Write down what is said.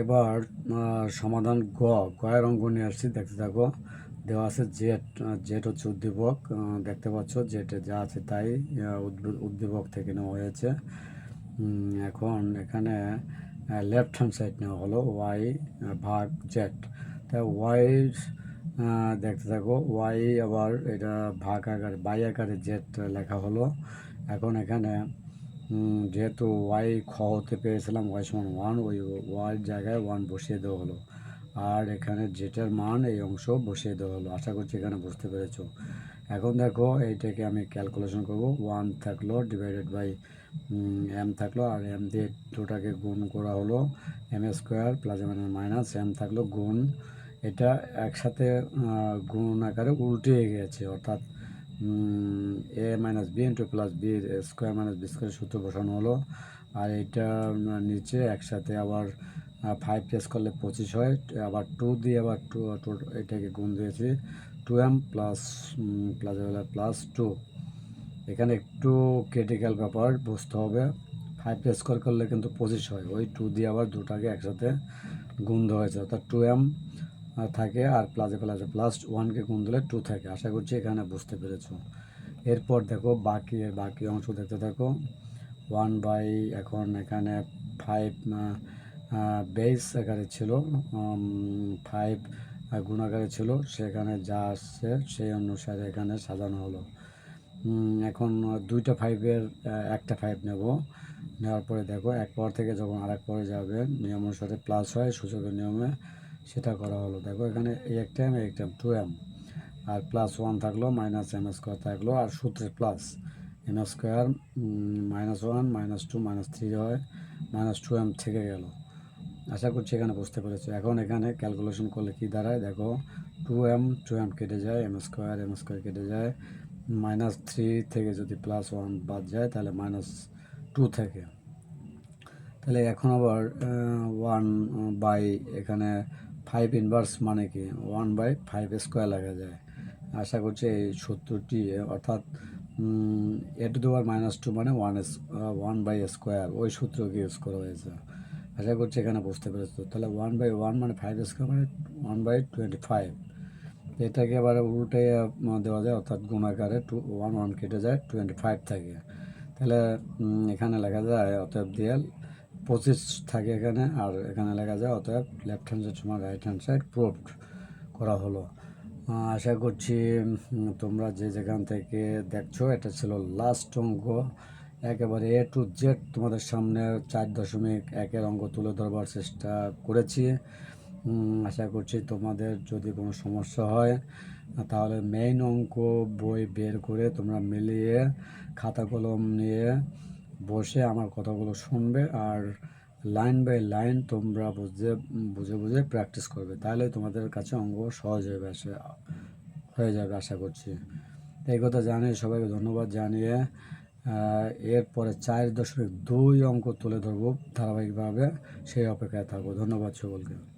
এবার সমাধান গ, গয়ের অঙ্ক নিয়ে আসছি, দেখতে থাকো। দেওয়া আছে জেট জেট হচ্ছে উদ্দীপক দেখতে পাচ্ছ জেটে যা আছে তাই উদ্দীপক থেকে নেওয়া হয়েছে। এখন এখানে লেফট হ্যান্ড সাইড নেওয়া হলো ওয়াই ভাগ জেট। তাই ওয়াই দেখতে থাকো ওয়াই আবার এটা ভাগ আকারে বাই আকারে জেট লেখা হলো। এখন এখানে যেহেতু ওয়াই খ হতে পেয়েছিলাম ওয়াই সমান ওয়ান ওই ওয়াই জায়গায় ওয়ান বসিয়ে দেওয়া হলো। আর এখানে জেটের মান, এই অংশ বসিয়ে দেওয়া হলো। আশা করছি এখানে বুঝতে পেরেছ। এখন দেখো, এইটাকে আমি ক্যালকুলেশন করব। ওয়ান থাকল ডিভাইডেড বাই এম থাকল। আর এম দিয়ে দুটাকে গুণ করা হলো M square plus M minus M থাকল গুণ। এটা একসাথে গুণ আকারে উল্টে গেছে। অর্থাৎ A minus B into plus B square minus B square সূত্র বসানো হলো। আর এটা নিচে একসাথে আবার ফাইভ প্লেস করলে পঁচিশ হয়। আবার টু দিয়ে আবার টু এটাকে গুণ দিয়েছি। Two M plus plus plus two এখানে একটু ক্রিটিক্যাল ব্যাপার, বুঝতে হবে। ফাইভ প্লেস করে করলে কিন্তু পঁচিশ হয়। ওই টু দিয়ে আবার দুটাকে একসাথে গুণ হয়েছে। অর্থাৎ টু এম থাকে আর প্লাসে প্লাসে প্লাস ওয়ানকে গুণ দিলে টু থাকে। আশা করছি এখানে বুঝতে পেরেছ। এরপর দেখো বাকি এর বাকি অংশ দেখতে থাকো। ওয়ান বাই এখন এখানে ফাইভ বেস আকারে ছিল ফাইভ গুণাকারে ছিল, সেখানে যা আসছে সেই অনুসারে এখানে সাজানো হলো। এখন দুইটা ফাইভের একটা ফাইভ নেব। নেওয়ার পরে দেখো, এক পর থেকে যখন আরেক পরে যাবে, নিয়ম অনুসারে প্লাস হয়, সূচকের নিয়মে সেটা করা হলো। দেখো, এখানে এই একটা এম একটা এম টু এম আর প্লাস ওয়ান থাকল মাইনাস এম স্কোয়ার থাকল, আর সূত্রে plus M square minus one minus two minus three হয় মাইনাস টু এম থেকে গেল। আশা করছি এখানে বুঝতে পেরেছ। এখন এখানে ক্যালকুলেশন করলে কি দাঁড়ায়? দেখো টু এম টু এম কেটে যায় এম স্কোয়ার এম স্কোয়ার কেটে যায় মাইনাস থ্রি থেকে যদি প্লাস ওয়ান বাদ যায়, তাহলে মাইনাস টু থেকে। তাহলে এখন আবার ওয়ান বাই এখানে ফাইভ ইনভার্স মানে কি? ওয়ান বাই ফাইভ স্কোয়ার লেখা যায়। আশা করছি এই সূত্রটি অর্থাৎ এ টু দেওয়ার মাইনাস টু মানে ওয়ান ওয়ান বাই স্কোয়ার ওই সূত্রকে ইউজ করা হয়েছে? আশা করছি এখানে বুঝতে পেরেছ। তাহলে ওয়ান বাই ওয়ান মানে ফাইভ স্কোয়ার মানে ওয়ান বাই টোয়েন্টি ফাইভ এটাকে আবার উল্টে দেওয়া যায়, অর্থাৎ গুণাকারে টু ওয়ান ওয়ান কেটে যায় টোয়েন্টি ফাইভ থাকে। তাহলে এখানে লেখা যায়, অতএব দিয়ে পঁচিশ থাকে এখানে, আর এখানে লেখা যায় অতএব লেফট হ্যান্ড সাইড সমান রাইট হ্যান্ড সাইড প্রুভড করা হলো। আশা করছি তোমরা যে যেখান থেকে দেখছ, এটা ছিল লাস্ট অঙ্ক। একেবারে এ টু জেড তোমাদের সামনে চার দশমিক একের অঙ্ক তুলে ধরবার চেষ্টা করেছি। আশা করছি তোমাদের যদি কোনো সমস্যা হয়, তাহলে মেইন অঙ্ক বই বের করে তোমরা মিলিয়ে খাতা কলম নিয়ে বসে আমার কথাগুলো শুনবে আর লাইন বাই লাইন তোমরা বুঝে বুঝে বুঝে প্র্যাকটিস করবে। তাহলে তোমাদের কাছে অঙ্ক সহজ হয়ে আসে হয়ে যাবে আশা করছি। এই কথা জানিয়ে সবাইকে ধন্যবাদ জানিয়ে এরপরে চার দশমিক দুই অঙ্ক তুলে ধরবো ধারাবাহিকভাবে। সেই অপেক্ষায় থাকব। ধন্যবাদ সকলকে।